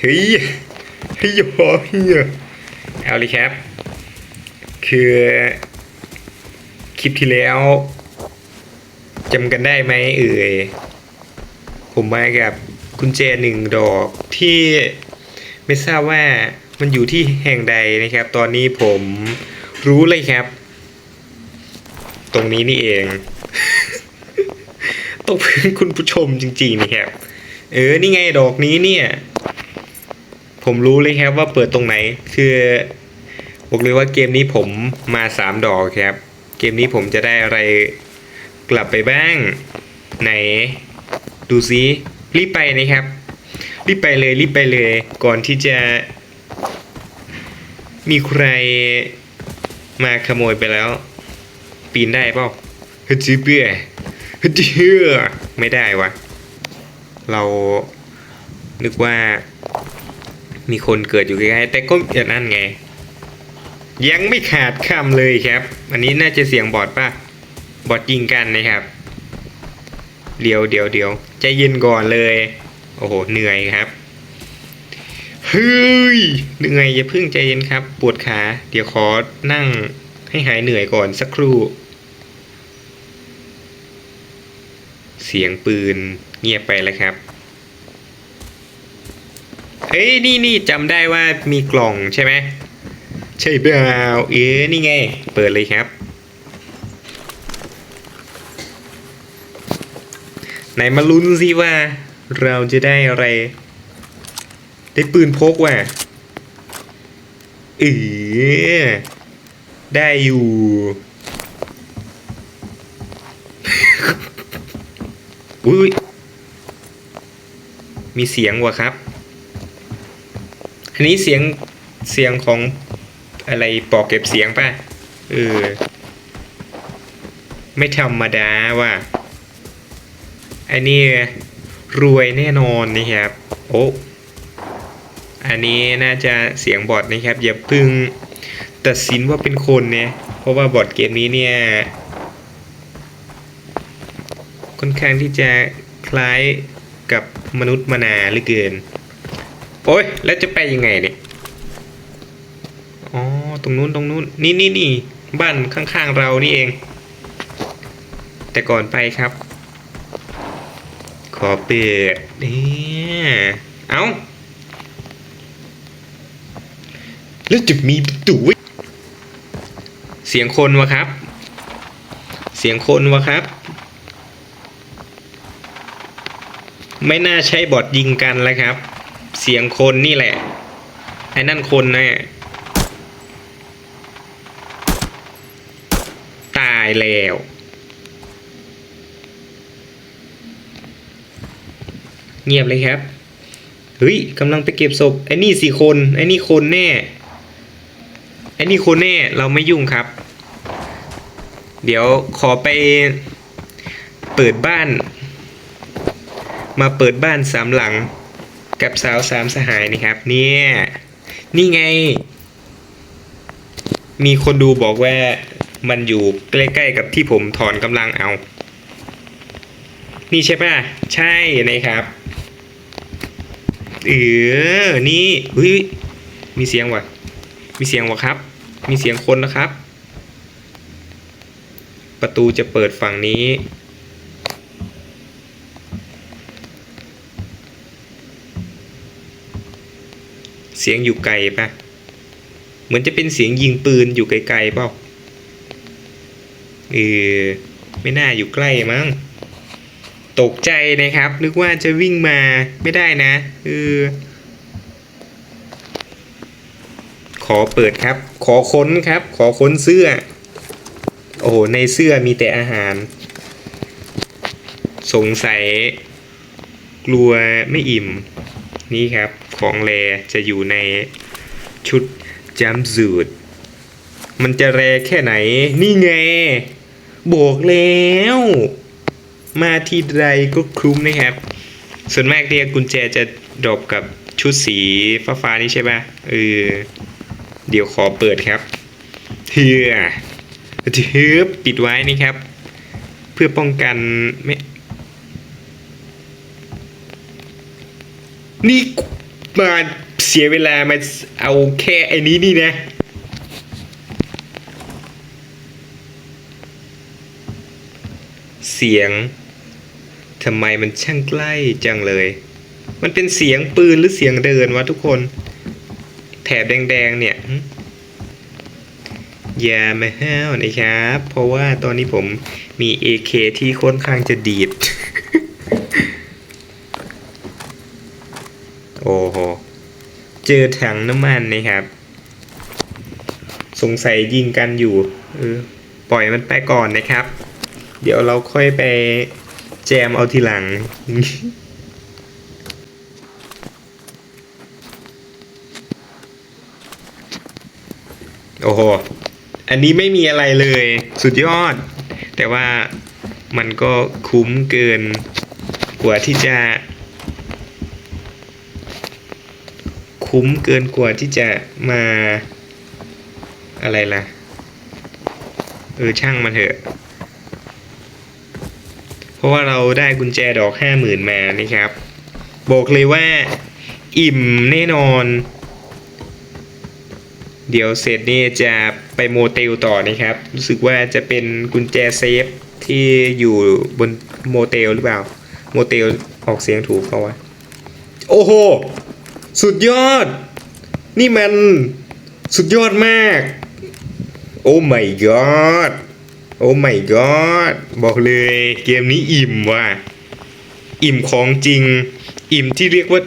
เฮ้ยเฮ้ยพอเฮียเอาเลยครับ คือคลิปที่แล้วจำกันได้ไหมเอ่ย ผมมากับกุญแจหนึ่งดอกที่ไม่ทราบว่ามันอยู่ที่แห่งใดนะครับ ตอนนี้ผมรู้เลยครับ ตรงนี้นี่เอง ตกเป็นคุณผู้ชมจริงๆนะครับ เออ นี่ไงดอกนี้เนี่ย ผมรู้เลยครับว่าเปิดตรงไหน คือบอกเลยว่าเกมนี้ผมมาสามดอกครับ เกมนี้ผมจะได้อะไรกลับไปบ้าง ไหน ดูซิรีบไปนะครับ รีบไปเลยรีบไปเลย ก่อนที่จะ มีใครมาขโมยไปแล้ว ปีนได้เปล่าฮึจิเบื่อ เบื่อไม่ได้วะ เรานึกว่า มีคนเกิดอยู่ใกล้ๆแต่ก็อย่างนั้นไง ยังไม่ขาดคำเลยครับ อันนี้น่าจะเสียงบอดป่ะ บอดยิงกันนะครับ เดี๋ยวเดี๋ยวเดี๋ยวใจเย็นก่อนเลย โอ้โห เหนื่อยครับเฮ้ยเหนื่อยอย่าเพิ่งใจเย็นครับ ปวดขา เดี๋ยวขอนั่งให้หายเหนื่อยก่อนสักครู่ เสียงปืนเงียบไปแล้วครับเฮ้ยนี่นี่จำได้ว่ามีกล่องใช่ไหมใช่เปล่าเอ๊ะนี่ไง เปิดเลยครับไหนมาลุ้นสิว่าเราจะได้อะไร ได้ปืนพกว่ะเออได้อยู่ อุ้ยมีเสียงว่ะครับ อันนี้เสียงเสียงของอะไรปอกเก็บเสียงป่ะ เออ ไม่ธรรมดาว่ะอันนี้รวยแน่นอนนะครับ โอ้อันนี้น่าจะเสียงบอทนะครับ อย่าพึ่งตัดสินว่าเป็นคนเนี่ย เพราะว่าบอทเกมนี้เนี่ย ค่อนข้างที่จะคล้ายกับมนุษย์มนาหลือเกิน โอ้ย แล้วจะไปยังไงเนี่ย อ๋อ ตรงนู้นตรงนู้น นี่นี่นี่ บ้านข้างๆเรานี่เอง แต่ก่อนไปครับ ขอเปิดเนี่ยเอาแล้วจะมีประตูไว้เสียงคนวะครับ เสียงคนวะครับ ไม่น่าใช่บอดยิงกันแล้วครับ เสียงคนนี่แหละ ไอ้นั่นคนนะตายแล้ว เงียบเลยครับ เฮ้ยกำลังไปเก็บศพไอ้นี่สี่คนไอ้นี่คนแน่ไอ้นี่คนแน่เราไม่ยุ่งครับ เดี๋ยวขอไปเปิดบ้าน มาเปิดบ้านสามหลังกับสาวสามสหายนี่ครับ เนี่ย นี่ไง มีคนดูบอกว่ามันอยู่ใกล้ๆกับที่ผมถอนกำลังเอา นี่ใช่ป่ะ ใช่นะครับเออนี่เฮ้ยมีเสียงว่ะมีเสียงว่ะครับ มีเสียงคนนะครับ ประตูจะเปิดฝั่งนี้ เสียงอยู่ไกลปะเหมือนจะเป็นเสียงยิงปืนอยู่ไกลๆเปล่าเออไม่น่าอยู่ใกล้มั้งตกใจนะครับ นึกว่าจะวิ่งมาไม่ได้นะเออขอเปิดครับ ขอค้นครับ ขอค้นเสื้อ โอ้โห ในเสื้อมีแต่อาหาร สงสัยกลัวไม่อิ่ม นี่ครับ ของแรจะอยู่ในชุดจัมสูดมันจะแรแค่ไหน นี่ไงบอกแล้ว มาทีไรก็คลุ้มนะครับ ส่วนมากเรียกกุญแจจะดรอปกับชุดสีฟ้าฟ้านี่ใช่ปะเออ เดี๋ยวขอเปิดครับเทือทึบปิดไว้นี่ครับ เพื่อป้องกันไม่นี่ มาเสียเวลามาเอาแค่ไอ้นี้นี่นะเสียงทำไมมันช่างใกล้จังเลย มันเป็นเสียงปืนหรือเสียงเดินวะทุกคน แถบแดงๆเนี่ย อย่ามาห้าวนะครับ เพราะว่าตอนนี้ผมมี AK ที่ค่อนข้างจะดีด โอ้โห เจอถังน้ำมันนะครับ สงสัยยิงกันอยู่ออปล่อยมันไปก่อนนะครับ เดี๋ยวเราค่อยไปแจมเอาทีหลัง โอ้โห อันนี้ไม่มีอะไรเลย สุดยอด แต่ว่ามันก็คุ้มเกิน กว่าที่จะ คุ้มเกินกว่าที่จะมาอะไรล่ะ เออช่างมันเถอะ เพราะว่าเราได้กุญแจดอกห้าหมื่นมานี่ครับ บอกเลยว่าอิ่มแน่นอน เดี๋ยวเสร็จนี่จะไปโมเตลต่อนะครับ รู้สึกว่าจะเป็นกุญแจเซฟที่อยู่บนโมเตลหรือเปล่า โมเตลออกเสียงถูกเขาวะ โอ้โห สุดยอด นี่มันสุดยอดมาก โอ้ my god โอ้ my god บอกเลยเกมนี้อิ่มว่ะ อิ่มของจริง อิ่มที่เรียกว่า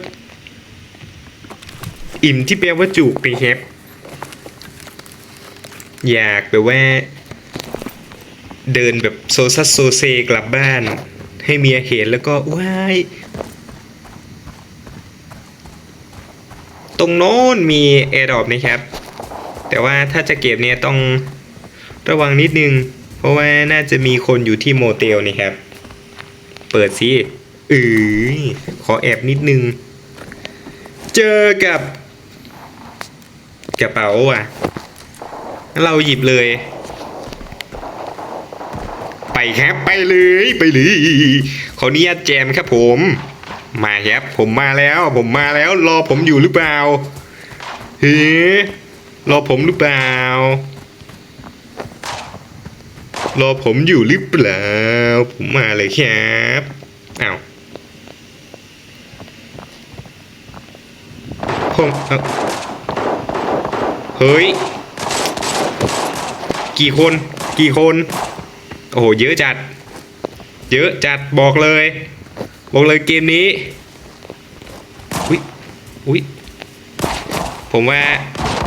อิ่มที่แปลว่าจุกนะครับอยากแบบว่า เดินแบบโซซัสโซเซกลับบ้าน ให้เมียเห็นแล้วก็ว้าย ตรงโน้นมีแอร์ดรอปนะครับ แต่ว่าถ้าจะเก็บเนี่ยต้องระวังนิดนึง เพราะว่าน่าจะมีคนอยู่ที่โมเตลนี่ครับ เปิดสิเออขอแอบนิดนึง เจอกับ กระเป๋าอะ เราหยิบเลย ไปครับไปเลยไปเลยขออนุญาตแจมครับผม มาครับผมมาแล้ว ผมมาแล้ว รอผมอยู่หรือเปล่าเฮ้รอผมหรือเปล่ารอผมอยู่หรือเปล่า ผมมาเลยครับอ้าวผมเอ้าเฮ้ย กี่คน กี่คน โอ้โห เยอะจัด เยอะจัดบอกเลย บอกเลยเกมนี้อุ้ยอุ้ยผมว่า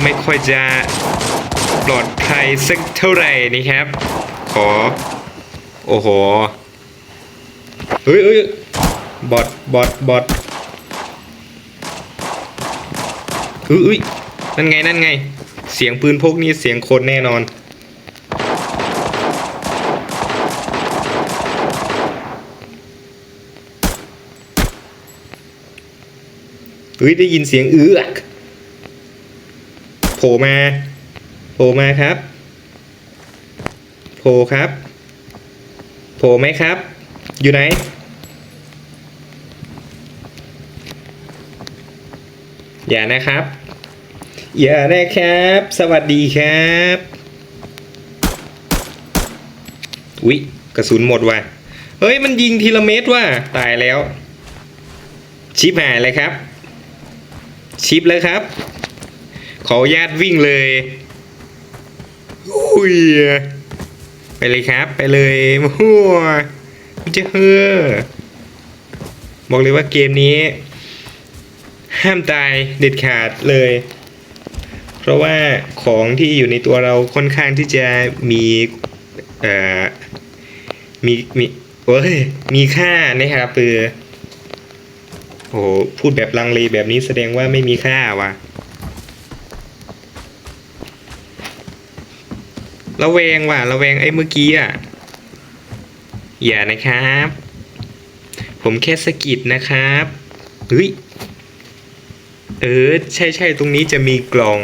ไม่ค่อยจะปลอดภัยสักเท่าไหร่นี่ครับ ขอ โอ้โหเฮ้ยเฮ้ยบอทบอทบอทอุ้ยอุ้ยนั่นไงนั่นไง เสียงปืนพกนี่เสียงคนแน่นอน เฮ้ยได้ยินเสียงเอื้อกโผล่มาโผล่มาครับโผล่ครับโผล่ไหมครับ อยู่ไหน อย่านะครับ อย่านะครับ สวัสดีครับอุ๊ยกระสุนหมดว่ะเฮ้ย มันยิงทีละเม็ดว่ะตายแล้ว ชิปหายเลยครับ ชิปแล้วครับ ขอญาตวิ่งเลยอุ้ยไปเลยครับ ไปเลยมั่วมันจะเฮ้อบอกเลยว่าเกมนี้ ห้ามตายเด็ดขาดเลย เพราะว่าของที่อยู่ในตัวเราค่อนข้างที่จะมีเอ่อมีมีเอ้ยมีค่านะครับคือ โอ้โหพูดแบบลังเลแบบนี้แสดงว่าไม่มีค่าว่ะระแวงว่ะระแวงไอ้เมื่อกี้อะ อย่านะครับ ผมแค่สกิดนะครับเฮ้ยเออ ใช่ใช่ตรงนี้จะมีกล่อง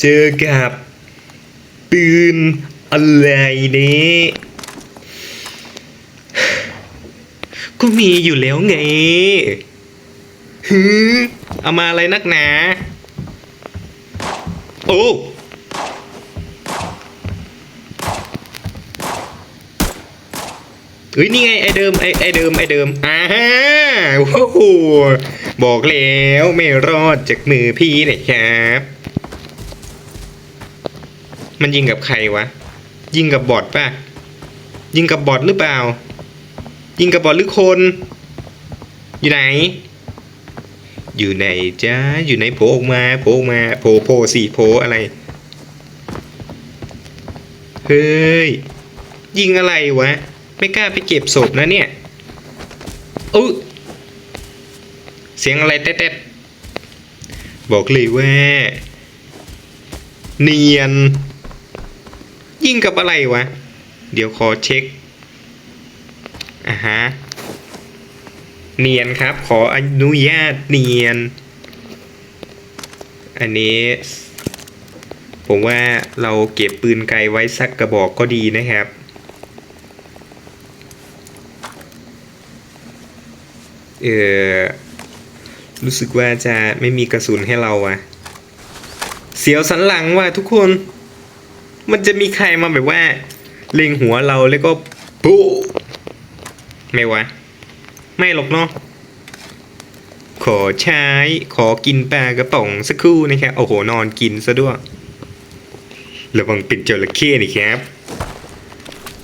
เจอกับปืนอะไรนี้ ก็ก็มีอยู่แล้วไงฮือเอามาอะไรนักหนา โอ้เฮ้ยนี่ไงไอเดิมไอไอเดิมไอเดิมอ่าโอ้โหบอกแล้วไม่รอดจากมือพี่นะครับ มันยิงกับใครวะ ยิงกับบอทป่ะ ยิงกับบอทหรือเปล่า ยิงกับบอทหรือคน อยู่ไหน อยู่ไหนจ้าอยู่ไหนโผล่ออกมาโผล่ออกมาโผล่โผล่สิโผล่อะไร เฮ้ย ยิงอะไรวะ ไม่กล้าไปเก็บศพนะเนี่ยอุ๊เสียงอะไรแต๊ดๆบอกเลยว่าเนียน ยิงกับอะไรวะ เดี๋ยวขอเช็ค อ่าฮะ เนียนครับ ขออนุญาตเนียน อันนี้ ผมว่าเราเก็บปืนไกลไว้สักกระบอกก็ดีนะครับเออรู้สึกว่าจะไม่มีกระสุนให้เราอะเสียวสันหลังว่ะทุกคน มันจะมีใครมาแบบว่า เล็งหัวเราแล้วก็ปุ๊ ไม่วะไม่หรอกเนาะขอใช้ขอกินปลากระป๋องสักครู่นะครับโอ้โหนอนกินซะด้วยระวังเป็นจระเข้นี่ครับ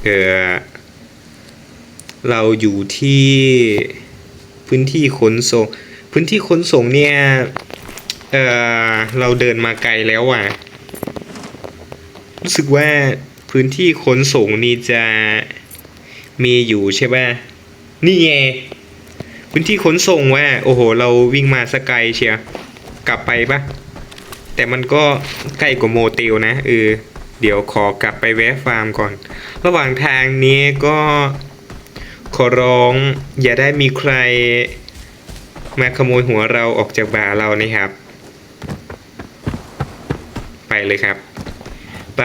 เออเราอยู่ที่พื้นที่ขนส่ง พื้นที่ขนส่งเนี่ยเออเราเดินมาไกลแล้วอะรู้สึกว่าพื้นที่ขนส่งนี่จะมีอยู่ใช่ป่ะ นี่ไงพื้นที่ขนส่งว่าโอ้โห เราวิ่งมาสกไกลเชียกลับไปปะแต่มันก็ใกล้กว่าโมเตลนะเออเดี๋ยวขอกลับไปแวะฟาร์มก่อน ระหว่างทางนี้ก็ขอร้องอย่าได้มีใครมาขโมยหัวเราออกจากบ่าเรานะครับ ไปเลยครับ ไป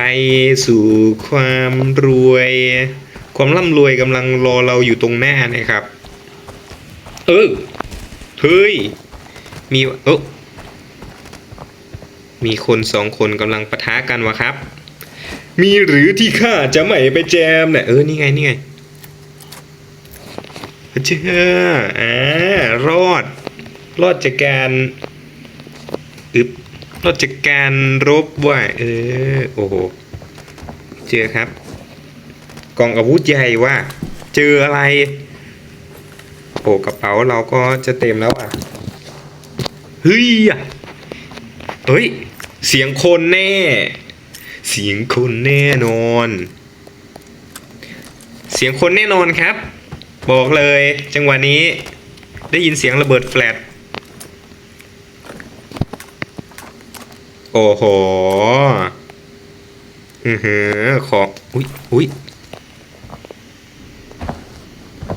สู่ความรวย ความร่ำรวยกำลังรอเราอยู่ตรงหน้านะครับ เออเฮ้ย มีเออมีคนสองคนกำลังปะทะกันวะครับ มีหรือที่ข้าจะไม่ไปแจมเนี่ยเออ นี่ไง นี่ไงเชื่ออ่ารอด รอดจากการอึบรอดจากการรบว่ะเออ โอ้โห เจอครับ กองอาวุธใหญ่ว่ะเจออะไร โอ้กระเป๋าเราก็จะเต็มแล้วอะเฮ้ยอะเฮ้ย เสียงคนแน่ เสียงคนแน่นอน เสียงคนแน่นอนครับ บอกเลย จังหวะนี้ ได้ยินเสียงระเบิดแฟลชโอ้โห อือหือ ขออุ้ยอุ้ย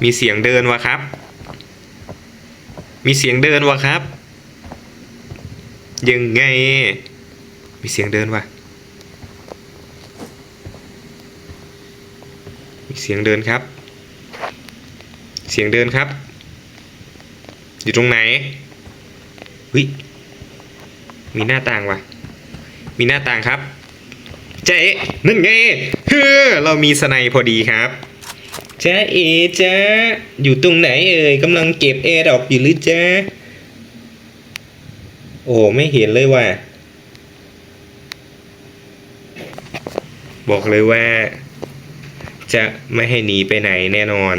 มีเสียงเดินวะครับ มีเสียงเดินวะครับ ยังไง มีเสียงเดินวะมีเสียงเดินครับ เสียงเดินครับ อยู่ตรงไหนวิมีหน้าต่างวะมีหน้าต่างครับเจ๊นั่นไงเฮ้อเรามีสไนพอดีครับ จ้าเอจ้าอยู่ตรงไหนเอ่ยกำลังเก็บแอร์ดอปอยู่หรือจ้าโอ้ไม่เห็นเลยว่ะบอกเลยว่า จะไม่ให้หนีไปไหนแน่นอน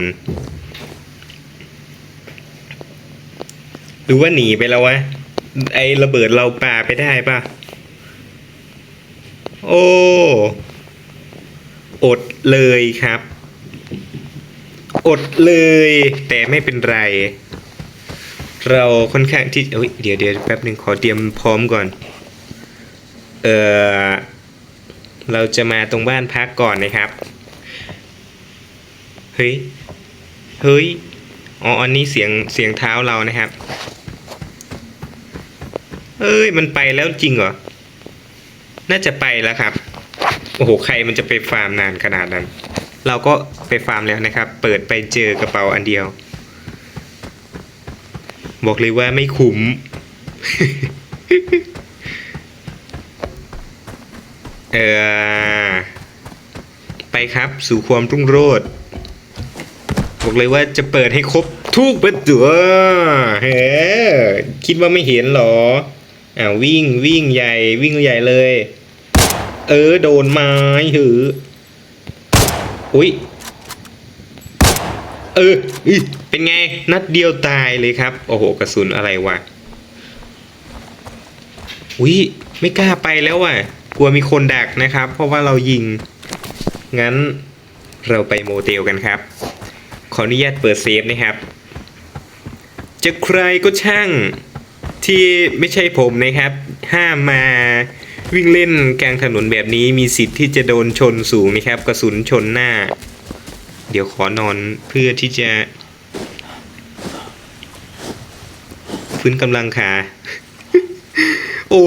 หรือว่าหนีไปแล้ววะ ไอระเบิดเราป่าไปได้ปะโอ้ อดเลยครับ อดเลย แต่ไม่เป็นไร เราค่อนข้างที่เดี๋ยวเดี๋ยวแป๊บหนึ่งขอเตรียมพร้อมก่อน เออเราจะมาตรงบ้านพักก่อนนะครับ เฮ้ย เฮ้ย อ๋อ อันนี้เสียงเสียงเท้าเรานะครับ เอ้ย มันไปแล้วจริงเหรอ น่าจะไปแล้วครับ โอ้โห ใครมันจะไปฟาร์มนานขนาดนั้น เราก็ไปฟาร์มแล้วนะครับ เปิดไปเจอกระเป๋าอันเดียว บอกเลยว่าไม่คุ้ม เออไปครับสู่ความรุ่งโรจน์บอกเลยว่าจะเปิดให้ครบทุกประตูเฮ้คิดว่าไม่เห็นเหรออ่าวิ่งวิ่งใหญ่วิ่งใหญ่เลย เออ โดนไม้หือ อุ้ยเออเป็นไงนัดเดียวตายเลยครับ โอ้โหกระสุนอะไรวะอุ้ยไม่กล้าไปแล้วว่ะ กลัวมีคนดักนะครับ เพราะว่าเรายิง งั้นเราไปโมเตลกันครับ ขออนุญาตเปิดเซฟนะครับ จะใครก็ช่างที่ไม่ใช่ผมนะครับ ห้ามมา วิ่งเล่นกลางถนนแบบนี้มีสิทธิ์ที่จะโดนชนสูงนะครับ กระสุนชนหน้า เดี๋ยวขอนอนเพื่อที่จะฟื้นกำลังขา โอ้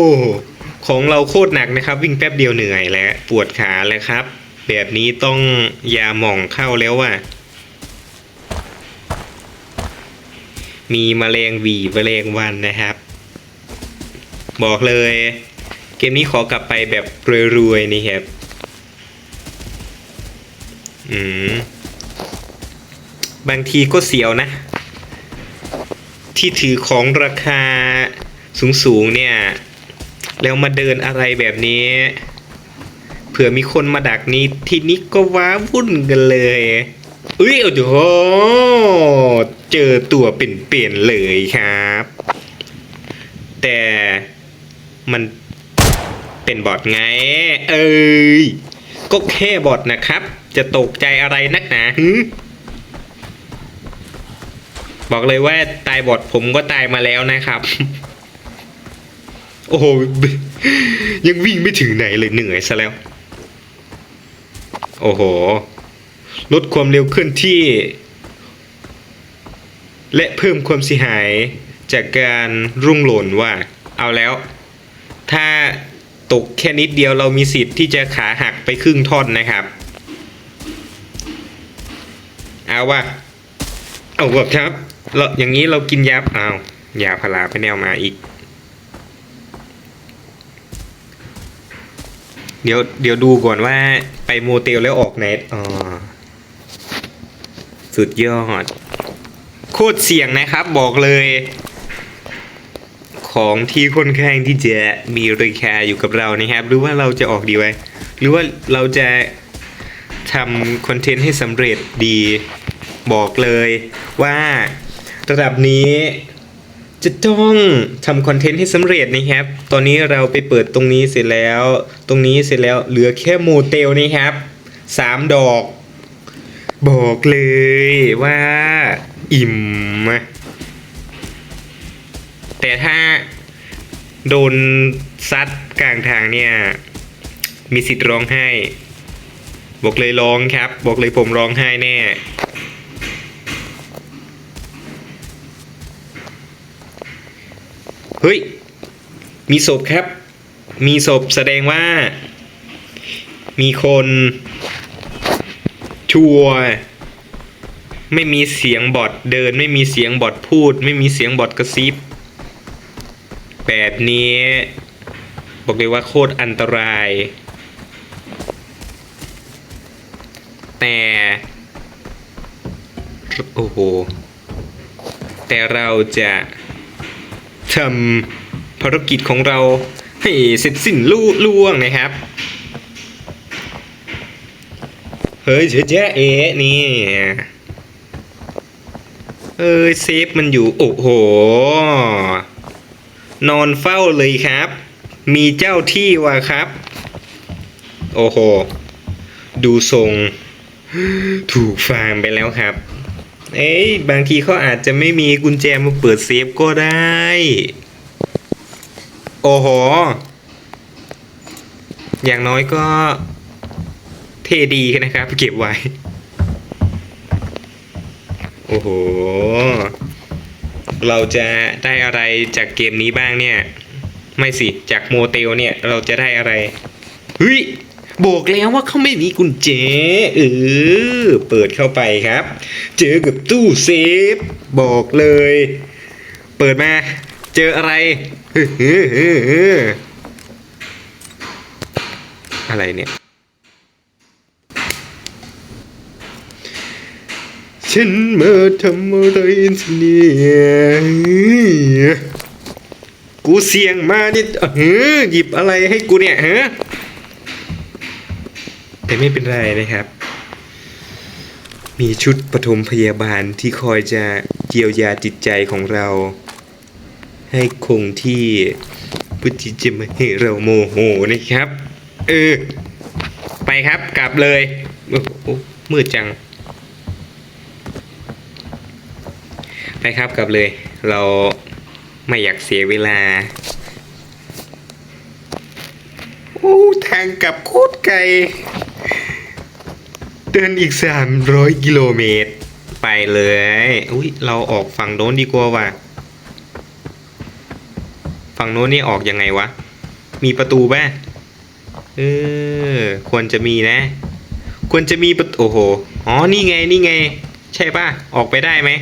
ของเราโคตรหนักนะครับ วิ่งแป๊บเดียวเหนื่อยแล้ว ปวดขาแล้วครับ แบบนี้ต้องยาหม่องเข้าแล้วว่ะ มีมแมลงวีมแมลงวันนะครับ บอกเลย กมนี้ขอกลับไปแบบรวยๆนี่ครับ อืม บางทีก็เสียวนะ ที่ถือของราคาสูงๆเนี่ย แล้วมาเดินอะไรแบบนี้ เผื่อมีคนมาดักนี้ทีนี้ก็ว้าวุ่นกันเลยอุ้ยโอ้โหเจอตัวเป็นๆเลยครับ แต่มัน เป็นบอทไง เอ้ย ก็แค่บอทนะครับ จะตกใจอะไรนักหนาบอกเลยว่าตายบอดผมก็ตายมาแล้วนะครับ โอ้โห ยังวิ่งไม่ถึงไหนเลยเหนื่อยซะแล้ว โอ้โห ลดความเร็วเคลื่อนที่ และเพิ่มความเสียหายจากการรุ่งหล่นว่า เอาแล้ว ถ้า ตกแค่นิดเดียวเรามีสิทธิ์ที่จะขาหักไปครึ่งท่อนนะครับ เอาว่าเอาแบบครับเราอย่างนี้เรากินยาเอายาพาราไปแนวมาอีก เดี๋ยวเดี๋ยวดูก่อนว่าไปโมเตลแล้วออกไหนอ๋อสุดยอด โคตรเสี่ยงนะครับบอกเลย ของที่ค่อนข้างที่จะมีราคาอยู่กับเรานะครับ หรือว่าเราจะออกดีไว้ หรือว่าเราจะทำคอนเทนต์ให้สำเร็จดีบอกเลยว่าระดับนี้จะต้องทำคอนเทนต์ให้สำเร็จนะครับ ตอนนี้เราไปเปิดตรงนี้เสร็จแล้ว ตรงนี้เสร็จแล้วเหลือแค่โมเตลนะครับสามดอก บอกเลยว่า อิ่มอะ แต่ถ้าโดนซัดกลางทางเนี่ย มีสิทธิ์ร้องไห้ บอกเลยร้องครับ บอกเลยผมร้องไห้แน่ เฮ้ย มีศพครับ มีศพแสดงว่า มีคนชัวไม่มีเสียงบอทเดิน ไม่มีเสียงบอทพูด ไม่มีเสียงบอทกระซิบ แบบนี้ บอกเลยว่าโคตรอันตราย แต่ โอ้โห แต่เราจะทำภารกิจของเราให้เสร็จสิ้นลุล่วงนะครับ เฮ้ยเจ๊แจ๊เอ๋นี่เอ้ยเซฟมันอยู่ โอ้โห นอนเฝ้าเลยครับ มีเจ้าที่ว่ะครับ โอ้โห ดูทรง ถูกฟาร์มไปแล้วครับ เอ้ยบางทีเขาอาจจะไม่มีกุญแจมาเปิดเซฟก็ได้ โอ้โห อย่างน้อยก็ เท่ดีนะครับ เก็บไว้ โอ้โห เราจะได้อะไรจากเกมนี้บ้างเนี่ย ไม่สิจากโมเตลเนี่ยเราจะได้อะไรเฮ้ยบอกแล้วว่าเขาไม่มีกุญแจเออเปิดเข้าไปครับ เจอกับตู้เซฟ บอกเลย เปิดมา เจออะไรฮึฮึฮึฮึอะไรเนี่ย ฉันมาทำอะไรที่นี่กูเสี่ยงมาเนี่ยเฮ้อหยิบอะไรให้กูเนี่ยฮะแต่ไม่เป็นไรนะครับ มีชุดปฐมพยาบาลที่คอยจะเยียวยาจิตใจของเรา ให้คงที่เพื่อที่จะไม่ให้เราโมโหนะครับ เออ ไปครับกลับเลย โอ้มืดจัง ไปครับกลับเลยเราไม่อยากเสียเวลา โอ้ทางกลับโคตรไกล เดินอีกสามร้อยกิโลเมตร ไปเลย อุ้ยเราออกฝั่งโน้นดีกว่าว่ะ ฝั่งโน้นนี่ออกยังไงวะ มีประตูป่ะเออควรจะมีนะ ควรจะมีประตูโอ้โห อ๋อ นี่ไง นี่ไง ใช่ป่ะ ออกไปได้ไหม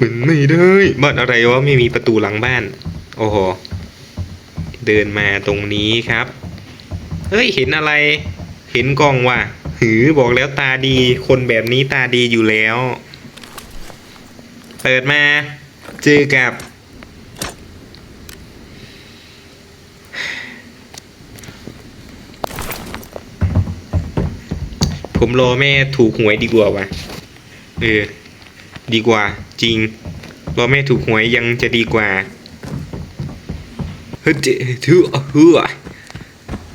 มันไม่ได้บ้านอะไรวะไม่มีประตูหลังบ้าน โอ้โห เดินมาตรงนี้ครับ เฮ้ย เห็นอะไร เห็นกล้องว่ะ หือบอกแล้วตาดี คนแบบนี้ตาดีอยู่แล้ว เปิดมา เจอกับ ผมรอแม่ถูกหวยดีกว่าว่ะ เออ ดีกว่า จริงรอแม่ถูกหวยยังจะดีกว่าเฮ้ยเจถือเฮือ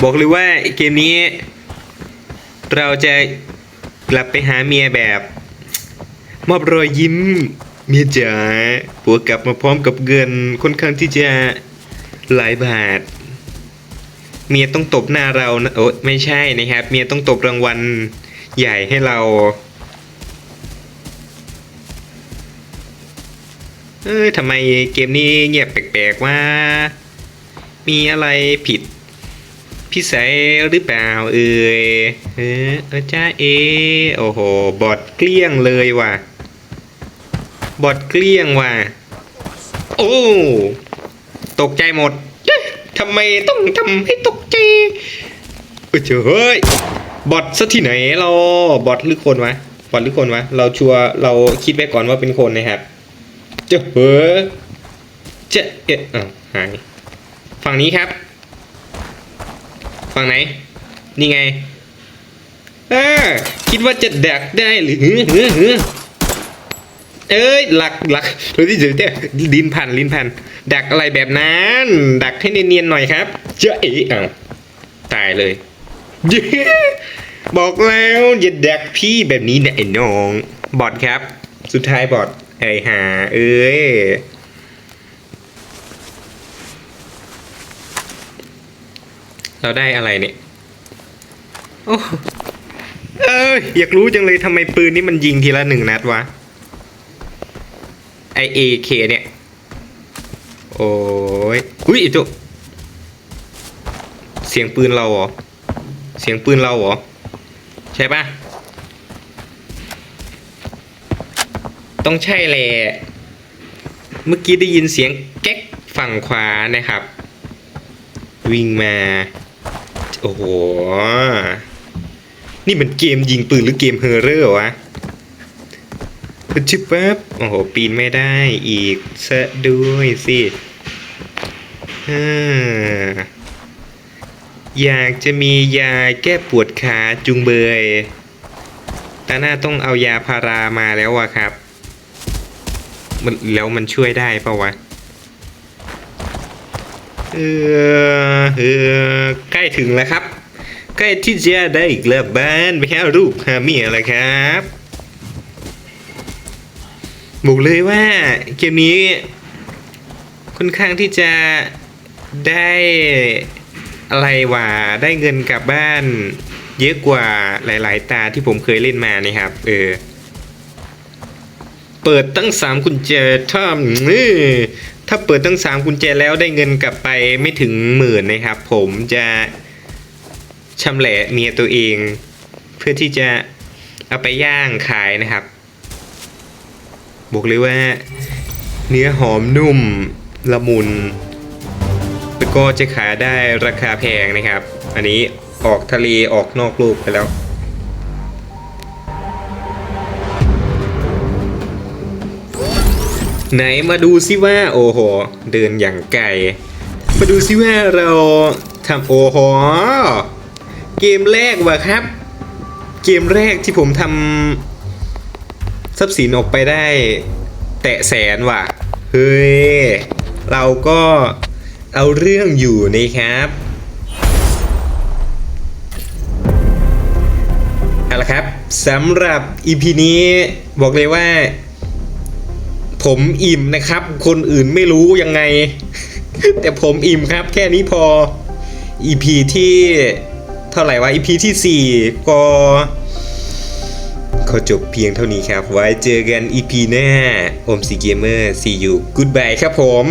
บอกเลยว่าเกมนี้ เราจะกลับไปหาเมียแบบ มอบรอยยิ้มเมียจ๋าผัวกลับมาพร้อมกับเงินค่อนข้างที่จะหลายบาท เมียต้องตบหน้าเรานะโอ้ไม่ใช่นะครับ เมียต้องตบรางวัลใหญ่ให้เรา เอ้ยทำไมเกมนี้เงียบแปลกๆว่า มีอะไรผิดพิเศษหรือเปล่าเอ่ยเออเออจ้าเอ โอ้โห บอดเกลี้ยงเลยว่ะ บอดเกลี้ยงว่ะ โอ้ ตกใจหมดทำไมต้องทำให้ตกใจเออเจ้าเฮ้ยบอทซะที่ไหนเรา บอทหรือคนวะ บอทหรือคนวะ เราชัวเราคิดไว้ก่อนว่าเป็นคนนะครับ เจ้าเฮ้ยเจะเอ๊ะอ้าวหายฝั่งนี้ครับ ฝั่งไหน นี่ไงเออคิดว่าจะแดกได้หรือหืออหือเอ้ยหลักหลักเฮ้ยเดี๋ยวเดี๋ยวลิ้นพันลิ้นพันดักอะไรแบบนั้นดักให้เนียนๆหน่อยครับ เจ้าเอ๋อ้าวตายเลยเย้บอกแล้วอย่าดักพี่แบบนี้นะไอ้น้อง บอทครับ สุดท้ายบอท ไอ้หาเอ้ยเราได้อะไรเนี่ยโอ้เอ้ยอยากรู้จังเลยทำไมปืนนี้มันยิงทีละหนึ่งนัดวะไอเอเคเนี่ย โอ้ยอุ้ยไอ้ตัวเสียงปืนเราเหรอ เสียงปืนเราเหรอ ใช่ปะ ต้องใช่แหละเมื่อกี้ได้ยินเสียงแก๊กฝั่งขวานะครับ วิ่งมา โอ้โห นี่มันเกมยิงปืนหรือเกมเฮอร์เรอร์วะชิบแป๊บโอ้โห ปีนไม่ได้อีกซะด้วยสิอ่าอยากจะมียาแก้ปวดขาจุงเบยตาหน้าต้องเอายาพารามาแล้วอะครับ มันแล้วมันช่วยได้ปะวะเออเออใกล้ถึงแล้วครับ ใกล้ที่จะได้อีกแลับบ้านไปหาลูกหามียแล้วครับบอกเลยว่าเกมนี้ค่อนข้างที่จะได้อะไรว่าได้เงินกลับบ้าน เยอะกว่าหลาย ๆ ตาที่ผมเคยเล่นมานี่ครับ เออ เปิดตั้งสามกุญแจถ้านี่ถ้าเปิดตั้งสามกุญแจแล้วได้เงินกลับไปไม่ถึงหมื่นนะครับ ผมจะชำแหละเมียตัวเอง เพื่อที่จะเอาไปย่างขายนะครับ บอกเลยว่า เนื้อหอมนุ่มละมุนแล้วก็จะขายได้ราคาแพงนะครับ อันนี้ออกทะเลออกนอกโลกไปแล้ว ไหนมาดูซิว่าโอ้โห เดินอย่างไกล มาดูซิว่าเราทำโอ้โห เกมแรกว่ะครับ เกมแรกที่ผมทำทรัพย์สินออกไปได้ แตะแสนว่ะ เฮ้ย เราก็เอาเรื่องอยู่นะครับเอาละครับสำหรับ EP นี้บอกเลยว่า ผมอิ่มนะครับ คนอื่นไม่รู้ยังไง แต่ผมอิ่มครับ แค่นี้พอ EP ที่ เท่าไหร่วะ EP ที่ 4 ก็ขอจบเพียงเท่านี้ครับ ไว้เจอกัน EP หน้า โอมซีเกมเมอร์ see you goodbye ครับผม